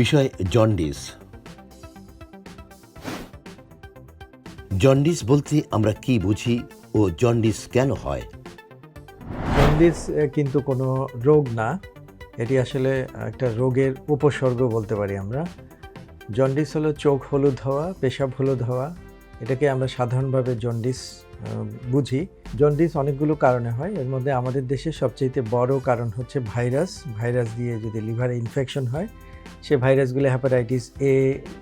বিষয় jaundice. Jaundice বলতে আমরা কি বুঝি ও জন্ডিস কেন হয়? জন্ডিস কিন্তু কোনো রোগ না। এটি আসলে একটা রোগের উপসর্গ বলতে পারি আমরা। জন্ডিস হলো চোখ হলুদ হওয়া, পেশাব হলুদ হওয়া। এটাকে আমরা সাধারণভাবে জন্ডিস বুঝি। জন্ডিস অনেকগুলো কারণে হয়। এর মধ্যে আমাদের দেশে সবচেয়ে বড় কারণ হচ্ছে ভাইরাস। ভাইরাস দিয়ে যদি লিভারে ইনফেকশন হয় সে ভাইরাসগুলো hepatitis A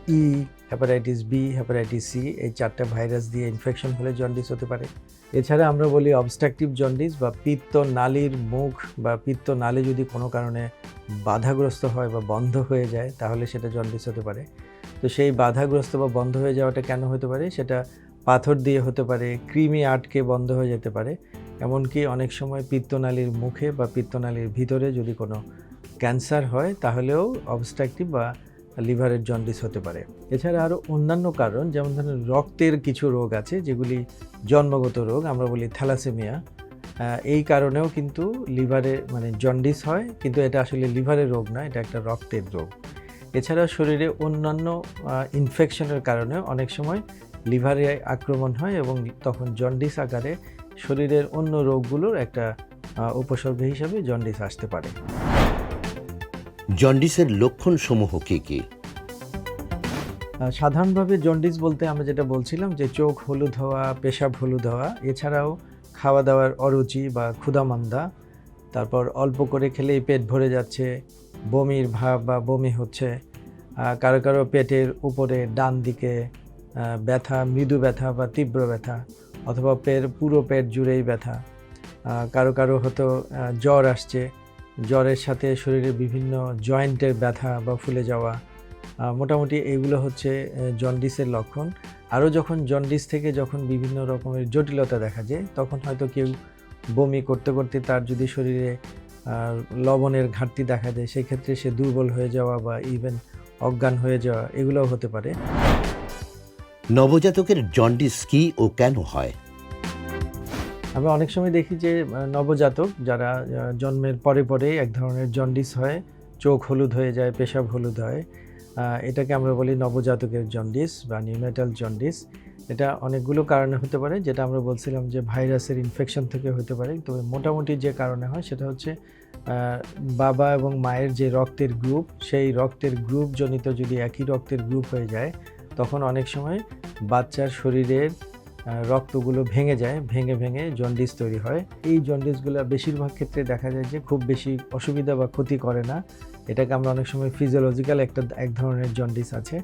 E hepatitis B hepatitis C এই চারটা ভাইরাস দিয়ে ইনফেকশন হলে জন্ডিস হতে পারে। এছাড়া আমরা বলি অবস্ট্রাকটিভ জন্ডিস বা পিত্ত নালীর মুখ বা পিত্ত নালী যদি কোনো কারণে বাধাগ্রস্ত হয় বা বন্ধ হয়ে যায়, তাহলে সেটা জন্ডিস হতে পারে। তো সেই বাধাগ্রস্ত বা বন্ধ হয়ে যাওয়াটা কেন হতে পারে? সেটা পাথর দিয়ে হতে পারে, কৃমি আটকে বন্ধ হয়ে যেতে পারে। এমনকি অনেক সময় পিত্তনালীর মুখে বা পিত্তনালীর ভিতরে যদি কোনো ক্যান্সার হয়, তাহলেও অবস্ট্রাকটিভ বা লিভারের জন্ডিস হতে পারে। এছাড়া আরও অন্যান্য কারণ, যেমন ধরেন রক্তের কিছু রোগ আছে, যেগুলি জন্মগত রোগ, আমরা বলি থ্যালাসেমিয়া। এই কারণেও কিন্তু লিভারে মানে জন্ডিস হয়, কিন্তু এটা আসলে লিভারের রোগ না, এটা একটা রক্তের রোগ। এছাড়া শরীরে অন্যান্য ইনফেকশনের কারণে অনেক সময় লিভারে আক্রমণ হয় এবং তখন জন্ডিস আকারে শরীরের অন্য রোগগুলোর একটা উপসর্গ হিসাবে জন্ডিস আসতে পারে। জন্ডিসের লক্ষণ সমূহ কি? কি সাধারণভাবে জন্ডিস বলতে আমরা যেটা বলছিলাম যে চোখ হলুদ হওয়া, পেশাব হলুদ হওয়া, এছাড়াও খাওয়া দাওয়ার অরুচি বা ক্ষুধামান্দা, তারপর অল্প করে খেলেই পেট ভরে যাচ্ছে, বমির ভাব বা বমি হচ্ছে কারও কারও পেটের উপরে ডান দিকে ব্যথা, মৃদু ব্যথা বা তীব্র ব্যথা, অথবা পেট পুরো পেট জুড়েই ব্যথা কারও কারও হয়তো জ্বর আসছে জ্বরের সাথে শরীরের বিভিন্ন জয়েন্টের ব্যথা বা ফুলে যাওয়া মোটামুটি এগুলো হচ্ছে জন্ডিসের লক্ষণ। আরও যখন জন্ডিস থেকে যখন বিভিন্ন রকমের জটিলতা দেখা যায়, তখন হয়তো কেউ বমি করতে করতে তার যদি শরীরে লবণের ঘাটতি দেখা যায় সেই ক্ষেত্রে সে দুর্বল হয়ে যাওয়া বা ইভেন অজ্ঞান হয়ে যাওয়া, এগুলোও হতে পারে। নবজাতকের জন্ডিস কি ও কেন হয়? আমরা অনেক সময় দেখি যে নবজাতক যারা জন্মের পরে পরে এক ধরনের জন্ডিস হয়, চোখ হলুদ হয়ে যায়, পেশাব হলুদ হয় এটাকে আমরা বলি নবজাতকের জন্ডিস বা নিউনেটাল জন্ডিস। এটা অনেকগুলো কারণে হতে পারে, যেটা আমরা বলছিলাম যে ভাইরাসের ইনফেকশন থেকে হতে পারে। তবে মোটামুটি যে কারণে হয়, সেটা হচ্ছে বাবা এবং মায়ের যে রক্তের গ্রুপ সেই রক্তের গ্রুপ জনিত যদি একই রক্তের গ্রুপ হয়ে যায়, তখন অনেক সময় বাচ্চার শরীরের রক্তগুলো ভেঙে যায়, ভেঙে ভেঙে জন্ডিস তৈরি হয়। এই জন্ডিসগুলো বেশিরভাগ ক্ষেত্রে দেখা যায় যে খুব বেশি অসুবিধা বা ক্ষতি করে না। এটাকে আমরা অনেক সময় ফিজিওলজিক্যাল একটা এক ধরনের জন্ডিস আছে।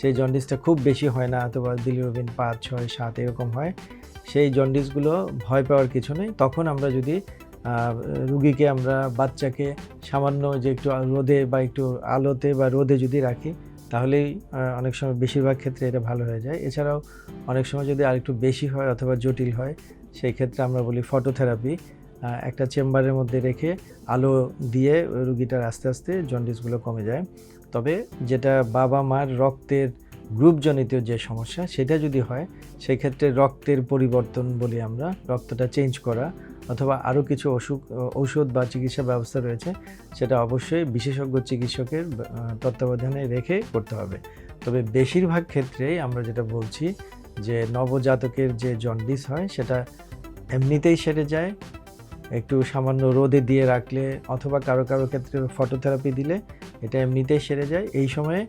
সেই জন্ডিসটা খুব বেশি হয় না, অথবা বিলিরুবিন পাঁচ, ছয়, সাত এরকম হয়। সেই জন্ডিসগুলো ভয় পাওয়ার কিছু নেই। তখন আমরা যদি রুগীকে আমরা বাচ্চাকে সামান্য যে একটু রোদে বা একটু আলোতে বা রোদে যদি রাখি তাহলেই অনেক সময় বেশিরভাগ ক্ষেত্রে এটা ভালো হয়ে যায়। এছাড়াও অনেক সময় যদি আরেকটু বেশি হয় অথবা জটিল হয়, সেই ক্ষেত্রে আমরা বলি ফটোথেরাপি একটা চেম্বারের মধ্যে রেখে আলো দিয়ে রুগীটার আস্তে আস্তে জন্ডিসগুলো কমে যায়। তবে যেটা বাবা মার রক্তের গ্রুপজনিত যে সমস্যা, সেটা যদি হয় সেই ক্ষেত্রে রক্তের পরিবর্তন বলি আমরা, রক্তটা চেঞ্জ করা অথবা আরও কিছু অসুখ, ঔষধ বা চিকিৎসা ব্যবস্থা রয়েছে, সেটা অবশ্যই বিশেষজ্ঞ চিকিৎসকের তত্ত্বাবধানে রেখে করতে হবে। তবে বেশিরভাগ ক্ষেত্রেই আমরা যেটা বলছি যে নবজাতকের যে জন্ডিস হয়, সেটা এমনিতেই সেরে যায়। একটু সামান্য রোদে দিয়ে রাখলে অথবা কারও কারও ক্ষেত্রে ফটোথেরাপি দিলে এটা এমনিতেই সেরে যায়। এই সময়ে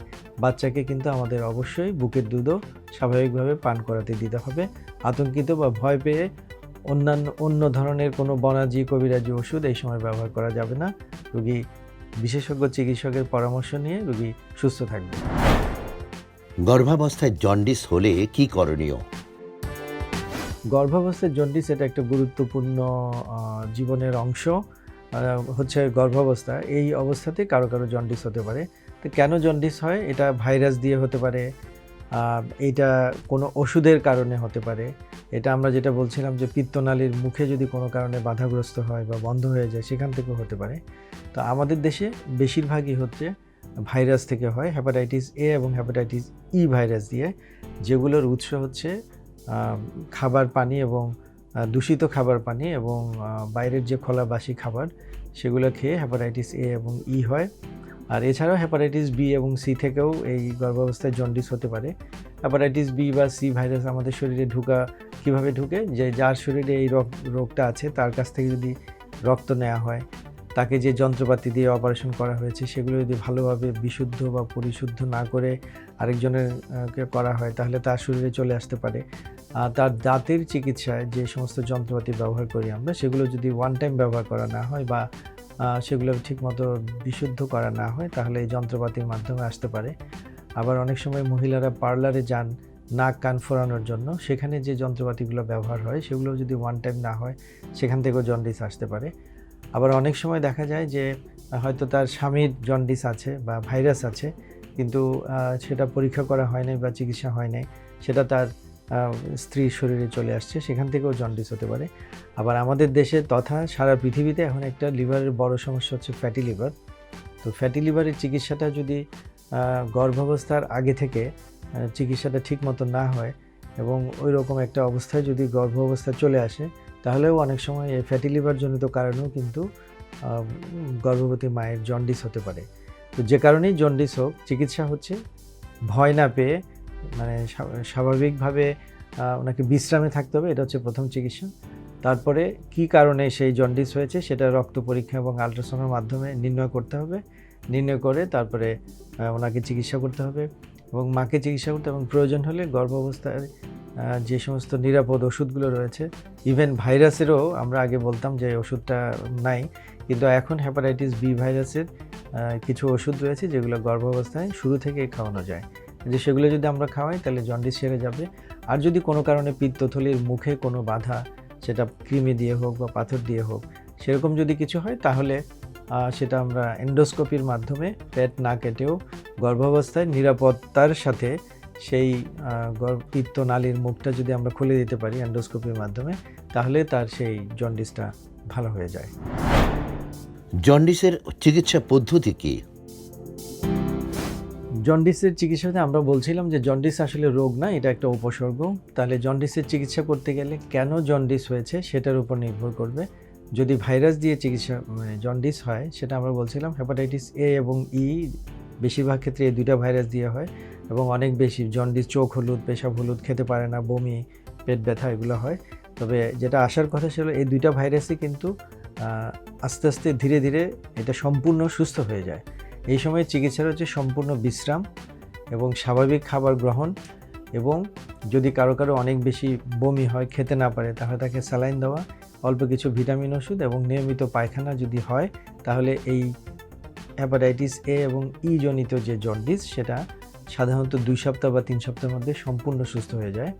বাচ্চাকে কিন্তু আমাদের অবশ্যই বুকের দুধও স্বাভাবিকভাবে পান করাতে দিতে হবে। আতঙ্কিত বা ভয় পেয়ে অন্যান্য অন্য ধরনের কোনো বনাজি কবিরাজি ওষুধ এই সময় ব্যবহার করা যাবে না। রুগী বিশেষজ্ঞ চিকিৎসকের পরামর্শ নিয়ে রুগী সুস্থ থাকবে। গর্ভাবস্থায় জন্ডিস হলে কি করণীয়? গর্ভাবস্থায় জন্ডিস এটা একটা গুরুত্বপূর্ণ জীবনের অংশ। হচ্ছে গর্ভাবস্থা। এই অবস্থাতে কারও কারও জন্ডিস হতে পারে। তো কেন জন্ডিস হয়? এটা ভাইরাস দিয়ে হতে পারে। এটা কোনো ওষুধের কারণে হতে পারে। এটা আমরা যেটা বলছিলাম যে পিত্তনালীর মুখে যদি কোনো কারণে বাধাগ্রস্ত হয় বা বন্ধ হয়ে যায়, সেখান থেকেও হতে পারে। তো আমাদের দেশে বেশিরভাগই হচ্ছে ভাইরাস থেকে হয় হ্যাপাটাইটিস এ এবং হ্যাপাটাইটিস ই ভাইরাস দিয়ে, যেগুলোর উৎস হচ্ছে খাবার পানি এবং দূষিত খাবার পানি এবং বাইরের যে খোলা বাসি খাবার, সেগুলো খেয়ে হ্যাপাটাইটিস এ এবং ই হয়। আর এছাড়াও হ্যাপাটাইটিস বি এবং সি থেকেও এই গর্ভাবস্থায় জন্ডিস হতে পারে। হ্যাপাটাইটিস বি বা সি ভাইরাস আমাদের শরীরে ঢুকা কীভাবে ঢুকে? যে যার শরীরে এই রোগ, রোগটা আছে, তার কাছ থেকে যদি রক্ত নেওয়া হয়, তাকে যে যন্ত্রপাতি দিয়ে অপারেশন করা হয়েছে, সেগুলো যদি ভালোভাবে বিশুদ্ধ বা পরিশুদ্ধ না করে আরেকজনের করা হয়, তাহলে তার শরীরে চলে আসতে পারে। তার দাঁতের চিকিৎসায় যে সমস্ত যন্ত্রপাতি ব্যবহার করি আমরা, সেগুলো যদি ওয়ান টাইম ব্যবহার করা না হয় বা সেগুলো ঠিকমতো বিশুদ্ধ করা না হয়, তাহলে এই যন্ত্রপাতির মাধ্যমে আসতে পারে। আবার অনেক সময় মহিলারা পার্লারে যান নাক, কান ফোরানোর জন্য। সেখানে যে যন্ত্রপাতিগুলো ব্যবহার হয়, সেগুলো যদি ওয়ান টাইম না হয়, সেখান থেকেও জন্ডিস আসতে পারে। আবার অনেক সময় দেখা যায় যে, হয়তো তার স্বামীর জন্ডিস আছে বা ভাইরাস আছে, কিন্তু সেটা পরীক্ষা করা হয় নাই বা চিকিৎসা হয় নাই, সেটা তার স্ত্রীর শরীরে চলে আসছে, সেখান থেকেও জন্ডিস হতে পারে। আবার আমাদের দেশে তথা সারা পৃথিবীতে এখন একটা লিভারের বড় সমস্যা হচ্ছে ফ্যাটি লিভার তো ফ্যাটি লিভারের চিকিৎসাটা যদি গর্ভাবস্থার আগে থেকে চিকিৎসাটা ঠিক মতো না হয় এবং ওই রকম একটা অবস্থায় যদি গর্ভ অবস্থা চলে আসে, তাহলেও অনেক সময় এই ফ্যাটি লিভার জনিত কারণেও কিন্তু গর্ভবতী মায়ের জন্ডিস হতে পারে। তো যে কারণেই জন্ডিস হোক, চিকিৎসা হচ্ছে, ভয় না পেয়ে মানে স্বাভাবিকভাবে ওনাকে বিশ্রামে থাকতে হবে, এটা হচ্ছে প্রথম চিকিৎসা। তারপরে কি কারণে সেই জন্ডিস হয়েছে, সেটা রক্ত পরীক্ষা এবং আলট্রাসাউন্ডের মাধ্যমে নির্ণয় করতে হবে। নির্ণয় করে তারপরে ওনাকে চিকিৎসা করতে হবে। এবং মাকে চিকিৎসা করতে এবং প্রয়োজন হলে গর্ভাবস্থায় যে সমস্ত নিরাপদ ওষুধগুলো রয়েছে ইভেন ভাইরাসেরও আমরা আগে বলতাম যে ওষুধটা নাই, কিন্তু এখন হ্যাপাটাইটিস বি ভাইরাসের কিছু ওষুধ রয়েছে যেগুলো গর্ভাবস্থায় শুরু থেকেই খাওয়ানো যায়। যে সেগুলো যদি আমরা খাওয়াই, তাহলে জন্ডিস সেরে যাবে। আর যদি কোনো কারণে পিত্তথলির মুখে কোনো বাধা, সেটা কৃমি দিয়ে হোক বা পাথর দিয়ে হোক, সেরকম যদি কিছু হয়, তাহলে সেটা আমরা এন্ডোস্কোপির মাধ্যমে পেট না কেটেও গর্ভাবস্থায় নিরাপত্তার সাথে সেই আহ, গর্ভ পিত্ত নালীর মুখটা যদি আমরা খুলে দিতে পারি এন্ডোস্কোপির মাধ্যমে তাহলে তার সেই জন্ডিসটা ভালো হয়ে যায়। জন্ডিসের চিকিৎসা পদ্ধতি কি? জন্ডিসের চিকিৎসাতে আমরা বলছিলাম যে জন্ডিস আসলে রোগ না এটা একটা উপসর্গ। তাহলে জন্ডিসের চিকিৎসা করতে গেলে কেন জন্ডিস হয়েছে সেটার উপর নির্ভর করবে। যদি ভাইরাস দিয়ে চিকিৎসা মানে জন্ডিস হয়, সেটা আমরা বলছিলাম হেপাটাইটিস এ এবং ই বেশিরভাগ ক্ষেত্রে এই দুইটা ভাইরাস দিয়ে হয় এবং অনেক বেশি জন্ডিস চোখ হলুদ পেশাব হলুদ, খেতে পারে না, বমি, পেট ব্যথা, এগুলো হয়। তবে যেটা আসার কথা ছিল এই দুইটা ভাইরাসই কিন্তু আস্তে আস্তে ধীরে ধীরে এটা সম্পূর্ণ সুস্থ হয়ে যায়। এই সময় চিকিৎসার হচ্ছে সম্পূর্ণ বিশ্রাম এবং স্বাভাবিক খাবার গ্রহণ এবং যদি কারও কারও অনেক বেশি বমি হয়, খেতে না পারে, তাহলে তাকে স্যালাইন দেওয়া অল্প কিছু ভিটামিন ওষুধ এবং নিয়মিত পায়খানা যদি হয়, তাহলে এই হ্যাপাটাইটিস এ এবং ই জনিত যে জন্ডিস, সেটা সাধারণত দুই সপ্তাহ বা তিন সপ্তাহের মধ্যে সম্পূর্ণ সুস্থ হয়ে যায়।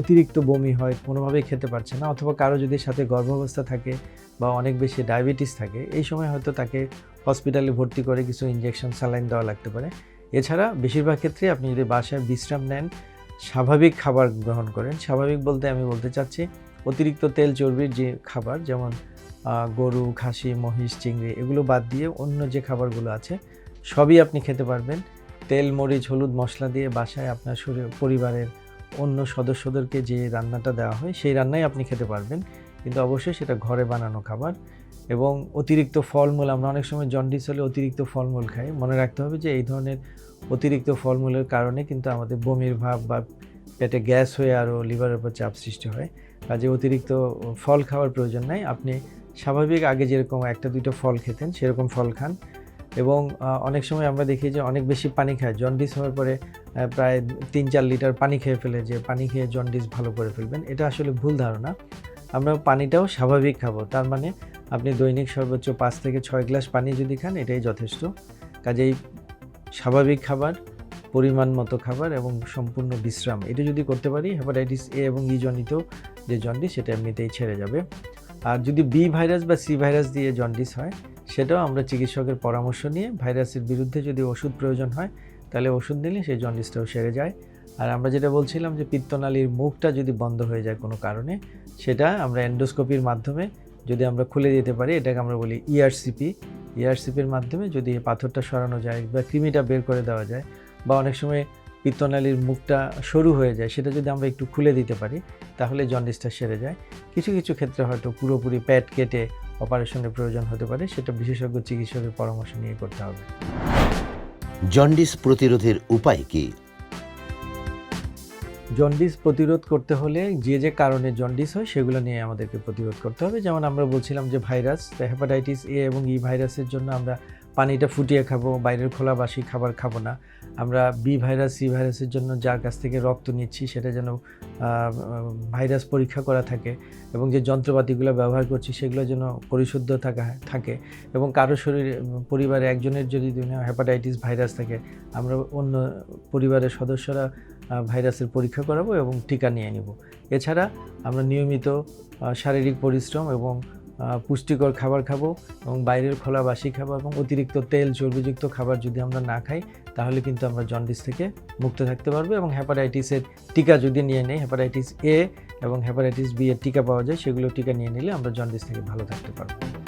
অতিরিক্ত বমি হয়, কোনোভাবেই খেতে পারছে না, অথবা কারও যদি সাথে গর্ভাবস্থা থাকে বা অনেক বেশি ডায়াবেটিস থাকে, এই সময় হয়তো তাকে হসপিটালে ভর্তি করে কিছু ইঞ্জেকশন স্যালাইন দেওয়া লাগতে পারে। এছাড়া বেশিরভাগ ক্ষেত্রে আপনি যদি বাসায় বিশ্রাম নেন, স্বাভাবিক খাবার গ্রহণ করেন। স্বাভাবিক বলতে আমি বলতে চাচ্ছি অতিরিক্ত তেল চর্বির যে খাবার, যেমন গরু, খাসি, মহিষ, চিংড়ি, এগুলো বাদ দিয়ে অন্য যে খাবারগুলো আছে, সবই আপনি খেতে পারবেন। তেল, মরিচ, হলুদ মশলা দিয়ে বাসায় আপনার পরিবারের অন্য সদস্যদেরকে যে রান্নাটা দেওয়া হয়, সেই রান্নাই আপনি খেতে পারবেন। কিন্তু অবশ্যই সেটা ঘরে বানানো খাবার এবং অতিরিক্ত ফলমূল, আমরা অনেক সময় জন্ডিস হলে অতিরিক্ত ফলমূল খাই। মনে রাখতে হবে যে এই ধরনের অতিরিক্ত ফলমূলের কারণে কিন্তু আমাদের বমির ভাব বা পেটে গ্যাস হয়ে আরও লিভারের উপর চাপ সৃষ্টি হয়। কাজে অতিরিক্ত ফল খাওয়ার প্রয়োজন নাই। আপনি স্বাভাবিক আগে যেরকম একটা দুটো ফল খেতেন, সেরকম ফল খান। এবং অনেক সময় আমরা দেখি যে অনেক বেশি পানি খায়। জন্ডিস হওয়ার পরে প্রায় তিন চার লিটার পানি খেয়ে ফেলে যে পানি খেয়ে জন্ডিস ভালো করে ফেলবেন। এটা আসলে ভুল ধারণা। আমরা পানিটাও স্বাভাবিক খাব। তার মানে আপনি দৈনিক সর্বোচ্চ পাঁচ থেকে ছয় গ্লাস পানি যদি খান, এটাই যথেষ্ট। কাজেই স্বাভাবিক খাবার পরিমাণ মতো খাবার এবং সম্পূর্ণ বিশ্রাম। এটা যদি করতে পারি হেপাটাইটিস এ এবং ই জনিত যে জন্ডিস সেটা এমনিতেই ছেড়ে যাবে। আর যদি বি ভাইরাস বা সি ভাইরাস দিয়ে জন্ডিস হয়, সেটাও আমরা চিকিৎসকের পরামর্শ নিয়ে ভাইরাসের বিরুদ্ধে যদি ওষুধ প্রয়োজন হয়, তাহলে ওষুধ নিলে সেই জন্ডিসটাও সেরে যায়। আর আমরা যেটা বলছিলাম যে পিত্তনালীর মুখটা যদি বন্ধ হয়ে যায় কোনো কারণে, সেটা আমরা এন্ডোস্কোপির মাধ্যমে যদি আমরা খুলে দিতে পারি, এটাকে আমরা বলি E ইআরসিপি ইআরসিপির মাধ্যমে যদি পাথরটা সরানো যায় বা কৃমিটা বের করে দেওয়া যায় বা অনেক সময় পিত্তনালীর মুখটা সরু হয়ে যায় সেটা যদি আমরা একটু খুলে দিতে পারি তাহলে জন্ডিসটা সেরে যায়। কিছু কিছু ক্ষেত্রে হয়তো পুরোপুরি প্যাট কেটে অপারেশনের প্রয়োজন হতে পারে সেটা বিশেষজ্ঞ চিকিৎসকের পরামর্শ নিয়ে করতে হবে। জন্ডিস প্রতিরোধের উপায় কি? জন্ডিস প্রতিরোধ করতে হলে যে যে কারণে জন্ডিস হয় সেগুলো নিয়ে আমাদেরকে প্রতিরোধ করতে হবে। যেমন আমরা বলছিলাম যে ভাইরাস হেপাটাইটিস এ এবং ই ভাইরাসের জন্য আমরা পানিটা ফুটিয়ে খাব, বাইরের খোলা বাসি খাবার খাব না। আমরা বি ভাইরাস সি ভাইরাসের জন্য যার কাছ থেকে রক্ত নিচ্ছি, সেটা যেন ভাইরাস পরীক্ষা করা থাকে এবং যে যন্ত্রপাতিগুলো ব্যবহার করছি, সেগুলো যেন পরিশুদ্ধ থাকা, থাকে এবং কারও শরীরে, পরিবারে একজনের যদি হেপাটাইটিস ভাইরাস থাকে, আমরা অন্য পরিবারের সদস্যরা ভাইরাসের পরীক্ষা করাবো এবং টিকা নিয়ে নিব। এছাড়া আমরা নিয়মিত শারীরিক পরিশ্রম এবং পুষ্টিকর খাবার খাব এবং বাইরের খোলা বাসি খাব এবং অতিরিক্ত তেল, চর্বিযুক্ত খাবার যদি আমরা না খাই, তাহলে কিন্তু আমরা জন্ডিস থেকে মুক্ত থাকতে পারব এবং হ্যাপাটাইটিসের টিকা যদি নিয়ে নেই হ্যাপাটাইটিস এ এবং হ্যাপাটাইটিস বি এর টিকা পাওয়া যায়, সেগুলো টিকা নিয়ে নিলে আমরা জন্ডিস থেকে ভালো থাকতে পারব।